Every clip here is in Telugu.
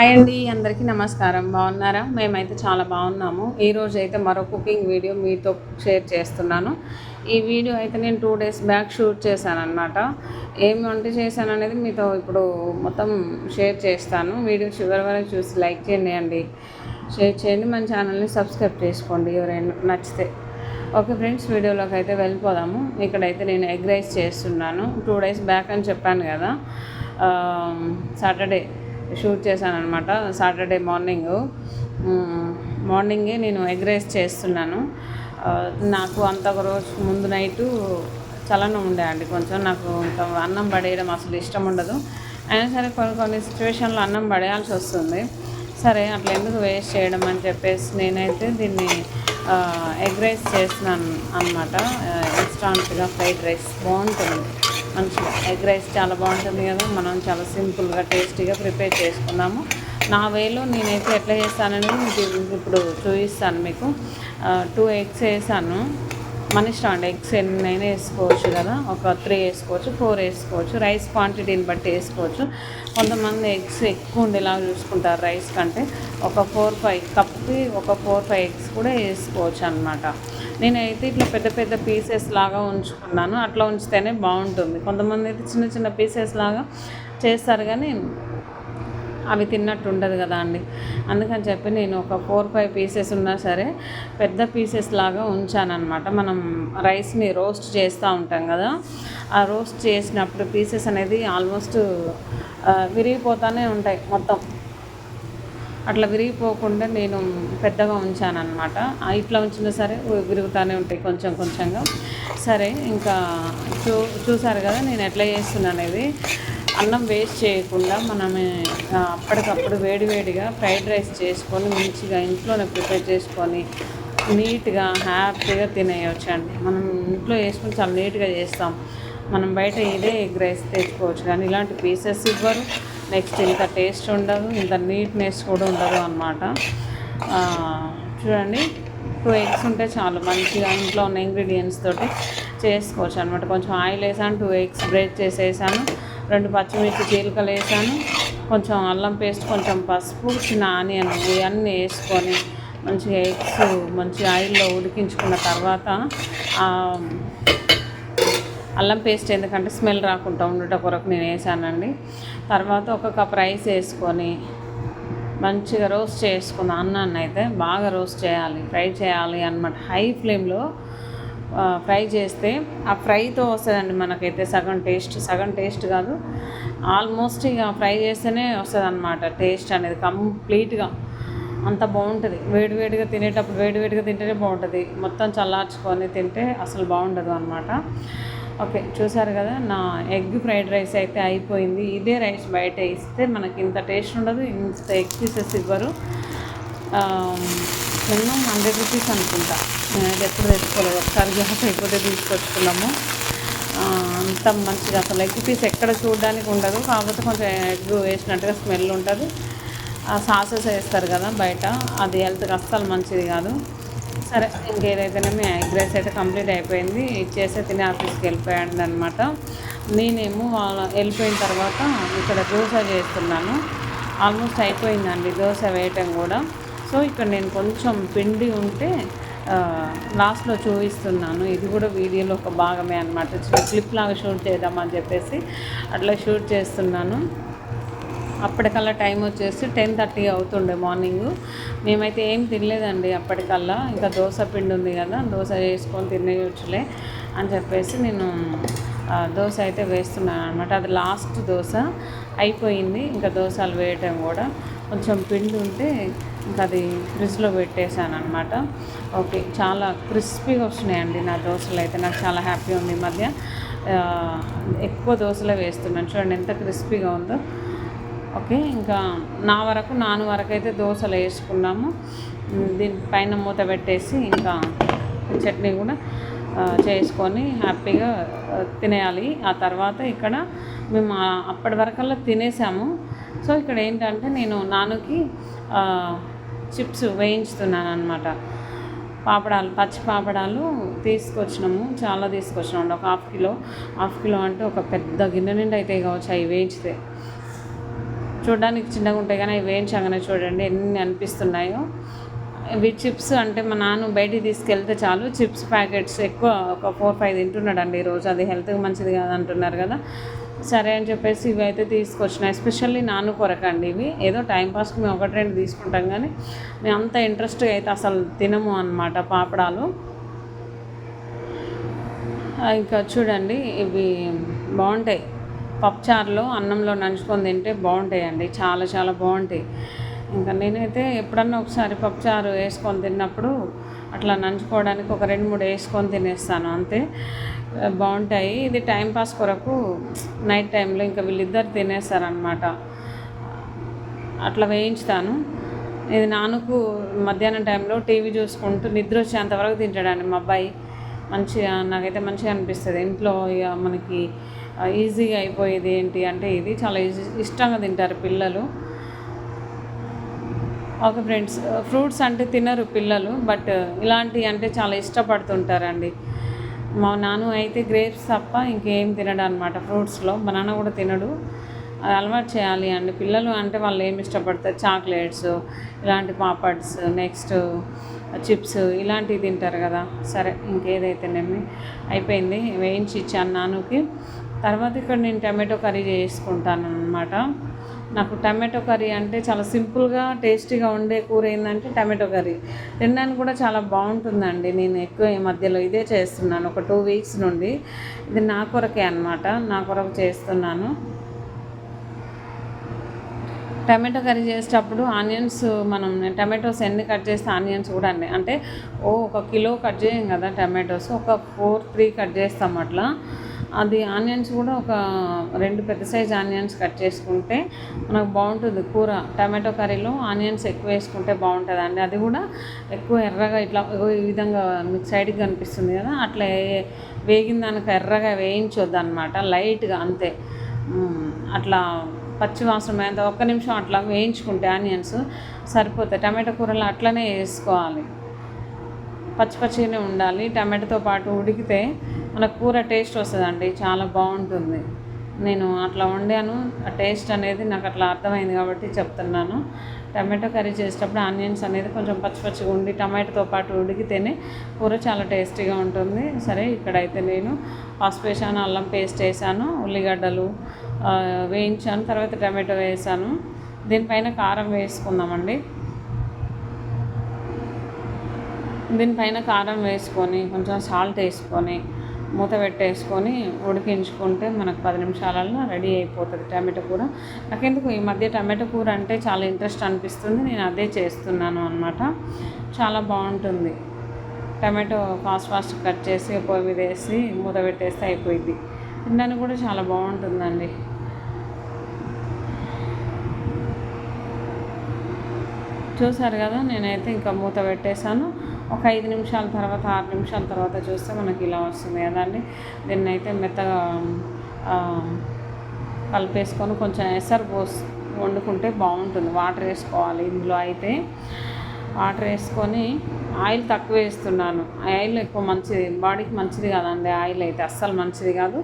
హాయ్ అండి అందరికీ నమస్కారం. బాగున్నారా? మేమైతే చాలా బాగున్నాము. ఈరోజు అయితే మరో కుకింగ్ వీడియో మీతో షేర్ చేస్తున్నాను. ఈ వీడియో అయితే నేను టూ డేస్ బ్యాక్ షూట్ చేశాను అనమాట ఏం వంట చేశాను అనేది మీతో ఇప్పుడు మొత్తం షేర్ చేస్తాను. వీడియో చివరి వరకు చూసి లైక్ చేయండి అండి. షేర్ చేయండి మన ఛానల్ని సబ్స్క్రైబ్ చేసుకోండి ఎవరైనా నచ్చితే. ఓకే ఫ్రెండ్స్ వీడియోలోకి అయితే వెళ్ళిపోదాము. ఇక్కడైతే నేను ఎగ్ రైస్ చేస్తున్నాను. టూ డేస్ బ్యాక్ అని చెప్పాను కదా. సాటర్డే. షూట్ చేశాను అనమాట సాటర్డే మార్నింగ్. మార్నింగే నేను ఎగ్ రైస్ చేస్తున్నాను. నాకు అంత ఒక రోజు ముందు నైటు చలనం ఉండే అండి కొంచెం. నాకు ఇంకా అన్నం పడేయడం అసలు ఇష్టం ఉండదు. అయినా సరే కొన్ని కొన్ని సిచ్యువేషన్లో అన్నం పడేయాల్సి వస్తుంది. సరే అట్లా ఎందుకు వేస్ట్ చేయడం అని చెప్పేసి నేనైతే దీన్ని ఎగ్ రైస్ చేస్తున్నాను అనమాట ఇన్స్టాంట్గా ఫ్రైడ్ రైస్ బాగుంటుంది. మంచిగా ఎగ్ రైస్ చాలా బాగుంటుంది కదా. మనం చాలా సింపుల్గా టేస్టీగా ప్రిపేర్ చేసుకున్నాము. నా వేలో నేనైతే ఎట్లా చేస్తానని మీకు ఇప్పుడు చూపిస్తాను మీకు. టూ ఎగ్స్ వేసాను. మన ఇష్టం అండి ఎగ్స్ ఎన్నైనా వేసుకోవచ్చు కదా. ఒక త్రీ వేసుకోవచ్చు ఫోర్ వేసుకోవచ్చు రైస్ క్వాంటిటీని బట్టి వేసుకోవచ్చు. కొంతమంది ఎగ్స్ ఎక్కువ ఉండేలాగా చూసుకుంటారు రైస్ కంటే. ఒక ఫోర్ ఫైవ్ కప్కి ఒక ఫోర్ ఫైవ్ ఎగ్స్ కూడా వేసుకోవచ్చు అనమాట నేనైతే ఇట్లా పెద్ద పెద్ద పీసెస్ లాగా ఉంచుకున్నాను. అట్లా ఉంచితేనే బాగుంటుంది. కొంతమంది అయితే చిన్న చిన్న పీసెస్ లాగా చేస్తారు కానీ అవి తిన్నట్టు ఉండదు కదా అండి. అందుకని చెప్పి నేను ఒక ఫోర్ ఫైవ్ పీసెస్ ఉన్నా సరే పెద్ద పీసెస్ లాగా ఉంచానన్నమాట. మనం రైస్ని రోస్ట్ చేస్తూ ఉంటాం కదా ఆ రోస్ట్ చేసినప్పుడు పీసెస్ అనేది ఆల్మోస్ట్ విరిగిపోతూనే ఉంటాయి మొత్తం. అట్లా విరిగిపోకుండా నేను పెద్దగా ఉంచానన్నమాట. ఇట్లా ఉంచినా సరే విరుగుతూనే ఉంటాయి కొంచెం కొంచెంగా. సరే ఇంకా చూ చూసారు కదా నేను ఎట్లా చేస్తున్నాను అనేది అన్నం వేస్ట్ చేయకుండా మనం అప్పటికప్పుడు వేడివేడిగా ఫ్రైడ్ రైస్ చేసుకొని మంచిగా ఇంట్లోనే ప్రిపేర్ చేసుకొని నీట్గా హ్యాపీగా తినేయవచ్చు అండి మనం ఇంట్లో వేసుకొని చాలా నీట్గా చేస్తాం. మనం బయట ఇదే ఎగ్ రైస్ తెచ్చుకోవచ్చు కానీ ఇలాంటి పీసెస్ ఇవ్వరు. నెక్స్ట్ ఇంత టేస్ట్ ఉండదు ఇంత నీట్నెస్ కూడా ఉండదు అనమాట చూడండి టూ ఎగ్స్ ఉంటే చాలు మంచిగా ఇంట్లో ఉన్న ఇంగ్రీడియంట్స్ తోటి చేసుకోవచ్చు అనమాట కొంచెం ఆయిల్ వేసాను టూ ఎగ్స్ బ్రేక్ చేసేసాను రెండు పచ్చిమిర్చి చీలికలు వేసాను కొంచెం అల్లం పేస్ట్ కొంచెం పసుపు చిన్న ఆనియన్ ఇవన్నీ వేసుకొని మంచిగా ఎగ్స్ మంచి ఆయిల్లో ఉడికించుకున్న తర్వాత అల్లం పేస్ట్ ఎందుకంటే స్మెల్ రాకుండా ఉండట కొరకు నేను వేసానండి. తర్వాత ఒక కప్ రైస్ వేసుకొని మంచిగా రోస్ట్ చేసుకున్న అన్నాన్ని అయితే బాగా రోస్ట్ చేయాలి ఫ్రై చేయాలి అన్నమాట. హై ఫ్లేమ్లో ఫ్రై చేస్తే ఆ ఫ్రైతో వస్తుందండి మనకైతే సగం టేస్ట్. సగం టేస్ట్ కాదు ఆల్మోస్ట్ ఇక ఫ్రై చేస్తేనే వస్తుంది అనమాట టేస్ట్ అనేది కంప్లీట్గా. అంత బాగుంటుంది. వేడివేడిగా తినేటప్పుడు వేడివేడిగా తింటేనే బాగుంటుంది. మొత్తం చల్లార్చుకొని తింటే అసలు బాగుండదు అనమాట ఓకే చూసారు కదా నా ఎగ్ ఫ్రైడ్ రైస్ అయితే అయిపోయింది. ఇదే రైస్ బయట ఇస్తే మనకి ఇంత టేస్ట్ ఉండదు ఇంత ఎగ్ పీసెస్ ఇవ్వరు. మినిమం హండ్రెడ్ రూపీస్ అనుకుంటా. నేనైతే ఎప్పుడు తెచ్చుకోలేదు. ఒకసారి గ్యాస్ అయిపోతే తీసుకొచ్చుకున్నాము. అంత మంచిగా అసలు ఎగ్ పీస్ ఎక్కడ చూడడానికి ఉండదు. కాకపోతే కొంచెం ఎగ్ వేసినట్టుగా స్మెల్ ఉంటుంది. ఆ సాసెస్ వేస్తారు కదా బయట. అది హెల్త్కి అస్సలు మంచిది కాదు. సరే ఇంకేదైతేనేమి ఎగ్ రైస్ అయితే కంప్లీట్ అయిపోయింది. ఇచ్చేసే తిని ఆఫీస్కి వెళ్ళిపోయాడు అనమాట నేనేమో వాళ్ళ వెళ్ళిపోయిన తర్వాత ఇక్కడ దోశ చేస్తున్నాను. ఆల్మోస్ట్ అయిపోయిందండి దోశ వేయటం కూడా. సో ఇక్కడ నేను కొంచెం పిండి ఉంటే లాస్ట్లో చూపిస్తున్నాను. ఇది కూడా వీడియోలో ఒక భాగమే అనమాట క్లిప్ లాగా షూట్ చేద్దామని చెప్పేసి అట్లా షూట్ చేస్తున్నాను. అప్పటికల్లా టైం వచ్చేసి టెన్ థర్టీ అవుతుండే మార్నింగ్. మేమైతే ఏం తినలేదండి అప్పటికల్లా. ఇంకా దోశ పిండి ఉంది కదా దోశ వేసుకొని తినేయచ్చులే అని చెప్పేసి నేను దోశ అయితే వేస్తున్నాను అనమాట అది లాస్ట్ దోశ అయిపోయింది. ఇంకా దోశలు వేయటం కూడా కొంచెం పిండి ఉంటే ఇంకా అది ఫ్రిడ్జ్లో పెట్టేశాను అనమాట ఓకే చాలా క్రిస్పీగా వస్తున్నాయండి నా దోశలు అయితే. నాకు చాలా హ్యాపీ ఉంది ఈ మధ్య. ఎక్కువ దోశలే వేస్తున్నాను. చూడండి ఎంత క్రిస్పీగా ఉందో. ఓకే ఇంకా నా వరకు నాన్న వరకు అయితే దోశలు వేసుకున్నాము. దీని పైన మూత పెట్టేసి ఇంకా చట్నీ కూడా చేసుకొని హ్యాపీగా తినేయాలి. ఆ తర్వాత ఇక్కడ మేము అప్పటి వరకల్లా తినేసాము. సో ఇక్కడ ఏంటంటే నేను నాన్నకి చిప్స్ వేయించుతున్నాను అనమాట పాపడాలు పచ్చి పాపడాలు తీసుకొచ్చినాము. చాలా తీసుకొచ్చినాము ఒక హాఫ్ కిలో హాఫ్ కిలో అంటే ఒక పెద్ద గిన్నె నిండా అయితే కావచ్చు అవి వేయించితే. చూడడానికి చిన్నగా ఉంటాయి కానీ అవి వేయించగానే చూడండి ఎన్ని అనిపిస్తున్నాయో. ఇవి చిప్స్ అంటే మా నాన్న బయటికి తీసుకెళ్తే చాలు చిప్స్ ప్యాకెట్స్ ఎక్కువ ఒక ఫోర్ ఫైవ్ తింటున్నాడు అండి ఈరోజు అది హెల్త్కి మంచిది కాదు అంటున్నారు కదా. సరే అని చెప్పేసి ఇవి అయితే తీసుకొచ్చిన ఎస్పెషల్లీ నాన్న కొరకండి ఇవి. ఏదో టైంపాస్కి మేము ఒకటి రెండు తీసుకుంటాం కానీ మేము అంత ఇంట్రెస్ట్గా అయితే అసలు తినము అనమాట పాపడాలు. ఇంకా చూడండి ఇవి బాగుంటాయి. పప్పుచారులో అన్నంలో నంచుకొని తింటే బాగుంటాయండి. చాలా చాలా బాగుంటాయి. ఇంకా నేనైతే ఎప్పుడన్నా ఒకసారి పప్పుచారు వేసుకొని తిన్నప్పుడు అట్లా నంచుకోవడానికి ఒక రెండు మూడు వేసుకొని తినేస్తాను అంతే. బాగుంటాయి. ఇది టైంపాస్ కొరకు నైట్ టైంలో ఇంకా వీళ్ళిద్దరు తినేస్తారనమాట అట్లా వేయించుతాను. ఇది నాన్నకు మధ్యాహ్నం టైంలో టీవీ చూసుకుంటూ నిద్ర వచ్చేంతవరకు తింటాడండి మా అబ్బాయి. మంచిగా నాకైతే మంచిగా అనిపిస్తుంది. ఇంట్లో ఇక మనకి ఈజీగా అయిపోయేది ఏంటి అంటే ఇది చాలా ఈజీ ఇష్టంగా తింటారు పిల్లలు. ఓకే ఫ్రెండ్స్ ఫ్రూట్స్ అంటే తినరు పిల్లలు బట్ ఇలాంటివి అంటే చాలా ఇష్టపడుతుంటారండి. మా నాన్న అయితే గ్రేప్స్ తప్ప ఇంకేం తినడు అనమాట ఫ్రూట్స్లో బనానా కూడా తినడు. అది అలవాటు చేయాలి అండి. పిల్లలు అంటే వాళ్ళు ఏమి ఇష్టపడతారు? చాక్లెట్స్ ఇలాంటి పాపడ్స్ నెక్స్ట్ చిప్స్ ఇలాంటివి తింటారు కదా. సరే ఇంకేదైతేనేమి అయిపోయింది వేయించి ఇచ్చాను నాన్నకి తర్వాత ఇక్కడ నేను టమాటో కర్రీ చేసుకుంటాను అనమాట నాకు టమాటో కర్రీ అంటే చాలా సింపుల్గా టేస్టీగా ఉండే కూర ఏంటంటే టమాటో కర్రీ. తినడానికి కూడా చాలా బాగుంటుందండి. నేను ఎక్కువ ఈ మధ్యలో ఇదే చేస్తున్నాను ఒక టూ వీక్స్ నుండి. ఇది నా కొరకే అనమాట నా కొరకు చేస్తున్నాను. టమాటో కర్రీ చేసేటప్పుడు ఆనియన్స్ మనం టమాటోస్ ఎన్ని కట్ చేస్తే ఆనియన్స్ కూడా అన్ని. అంటే ఓ ఒక కిలో కట్ చేయం కదా టమాటోస్. ఒక ఫోర్ త్రీ కట్ చేస్తాం అట్లా. అది ఆనియన్స్ కూడా ఒక రెండు పెద్ద సైజ్ ఆనియన్స్ కట్ చేసుకుంటే మనకు బాగుంటుంది కూర. టమాటో కర్రీలో ఆనియన్స్ ఎక్కువ వేసుకుంటే బాగుంటుంది అండి. అది కూడా ఎక్కువ ఎర్రగా ఇట్లా ఈ విధంగా మీకు సైడ్కి కనిపిస్తుంది కదా అట్లా వేగిన దానికి ఎర్రగా వేయించొద్దు అనమాట లైట్గా అంతే. అట్లా పచ్చి వాసన పోయేంత ఒక్క నిమిషం అట్లా వేయించుకుంటే ఆనియన్స్ సరిపోతాయి. టమాటో కూరలు అట్లనే వేసుకోవాలి. పచ్చి పచ్చిగానే ఉండాలి. టమాటోతో పాటు ఉడికితే మన కూర టేస్ట్ వస్తుందండి. చాలా బాగుంటుంది. నేను అట్లా వండాను. ఆ టేస్ట్ అనేది నాకు అట్లా అర్థమైంది కాబట్టి చెప్తున్నాను. టమాటో కర్రీ చేసేటప్పుడు ఆనియన్స్ అనేది కొంచెం పచ్చి పచ్చిగా ఉండి టమాటోతో పాటు ఉడికితేనే కూర చాలా టేస్టీగా ఉంటుంది. సరే ఇక్కడైతే నేను పసుపు వేసాను అల్లం పేస్ట్ వేసాను. ఉల్లిగడ్డలు వేయించాను తర్వాత టమాటో వేసాను. దీనిపైన కారం వేసుకుందామండి. దీనిపైన కారం వేసుకొని కొంచెం సాల్ట్ వేసుకొని మూత పెట్టేసుకొని ఉడికించుకుంటే మనకు పది నిమిషాలలో రెడీ అయిపోతుంది టమాటో కూర. నాకెందుకు ఈ మధ్య టమాటో కూర అంటే చాలా ఇంట్రెస్ట్ అనిపిస్తుంది. నేను అదే చేస్తున్నాను అనమాట చాలా బాగుంటుంది. టమాటో ఫాస్ట్ ఫాస్ట్ కట్ చేసి పొయ్యి మీద వేసి మూత పెట్టేస్తే అయిపోయింది తినడానికి కూడా చాలా బాగుంటుందండి. చూసారు కదా నేనైతే ఇంకా మూత పెట్టేశాను. ఒక ఐదు నిమిషాల తర్వాత ఆరు నిమిషాల తర్వాత చూస్తే మనకి ఇలా వస్తుంది కదండి దీన్ని అయితే మెత్తగా కలిపేసుకొని కొంచెం ఎసరు పోసి వండుకుంటే బాగుంటుంది. వాటర్ వేసుకోవాలి ఇందులో అయితే. వాటర్ వేసుకొని ఆయిల్ తక్కువ వేస్తున్నాను. ఆయిల్ ఎక్కువ మంచిది బాడీకి మంచిది కాదండి ఆయిల్ అయితే. అస్సలు మంచిది కాదు.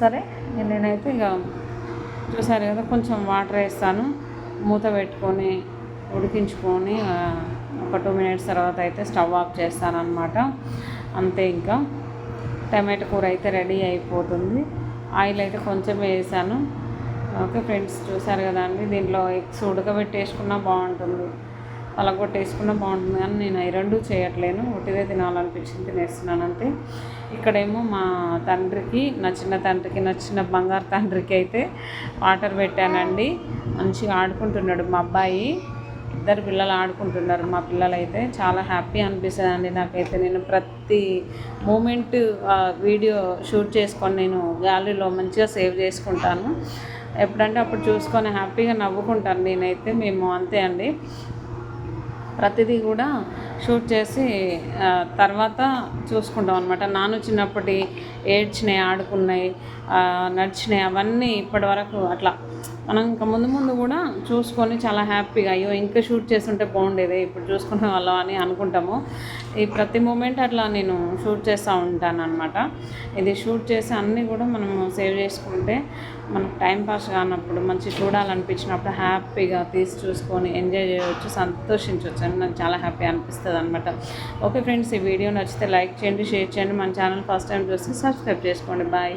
సరే నేనైతే ఇక చూసారు కదా కొంచెం వాటర్ వేస్తాను. మూత పెట్టుకొని ఉడికించుకొని ఒక టూ మినిట్స్ తర్వాత అయితే స్టవ్ ఆఫ్ చేస్తాను అనమాట అంతే ఇంకా. టమాటో కూర అయితే రెడీ అయిపోతుంది. ఆయిల్ అయితే కొంచెం వేసాను. ఓకే ఫ్రెండ్స్ చూసారు కదా అండి దీంట్లో ఎగ్స్ ఉడకబెట్టేసుకున్నా బాగుంటుంది. పలగొట్టేసుకున్నా బాగుంటుంది కానీ నేను ఈ రెండు చేయట్లేను. ఒకటిదే తినాలనిపించింది తినేస్తున్నాను అంతే. ఇక్కడేమో మా తండ్రికి నా చిన్న తండ్రికి నా చిన్న బంగారు తండ్రికి అయితే వాటర్ పెట్టానండి. మంచిగా ఆడుకుంటున్నాడు మా అబ్బాయి. ఇద్దరు పిల్లలు ఆడుకుంటున్నారు. మా పిల్లలు అయితే చాలా హ్యాపీ అనిపిస్తుంది అండి నాకైతే. నేను ప్రతి మూమెంట్ వీడియో షూట్ చేసుకొని నేను గ్యాలరీలో మంచిగా సేవ్ చేసుకుంటాను. ఎప్పుడంటే అప్పుడు చూసుకొని హ్యాపీగా నవ్వుకుంటాను నేనైతే మేము అంతే అండి. ప్రతిదీ కూడా షూట్ చేసి తర్వాత చూసుకుంటాం అనమాట నాన్న చిన్నప్పటి ఏడ్చినాయి ఆడుకున్నాయి నడిచినాయి అవన్నీ ఇప్పటి వరకు అట్లా మనం ఇంకా ముందు ముందు కూడా చూసుకొని చాలా హ్యాపీగా అయ్యో ఇంకా షూట్ చేస్తుంటే బాగుండేదే ఇప్పుడు చూసుకునే వాళ్ళం అని అనుకుంటాము. ఈ ప్రతి మూమెంట్ అట్లా నేను షూట్ చేస్తూ ఉంటాను అనమాట ఇది షూట్ చేసి అన్నీ కూడా మనము సేవ్ చేసుకుంటే మనకు టైం పాస్ కానప్పుడు మంచి చూడాలనిపించినప్పుడు హ్యాపీగా తీసి చూసుకొని ఎంజాయ్ చేయవచ్చు సంతోషించవచ్చు అని నాకు చాలా హ్యాపీ అనిపిస్తుంది అనమాట ఓకే ఫ్రెండ్స్ ఈ వీడియో నచ్చితే లైక్ చేయండి షేర్ చేయండి. మన ఛానల్ ఫస్ట్ టైం చూస్తే సబ్స్క్రైబ్ చేసుకోండి. బాయ్.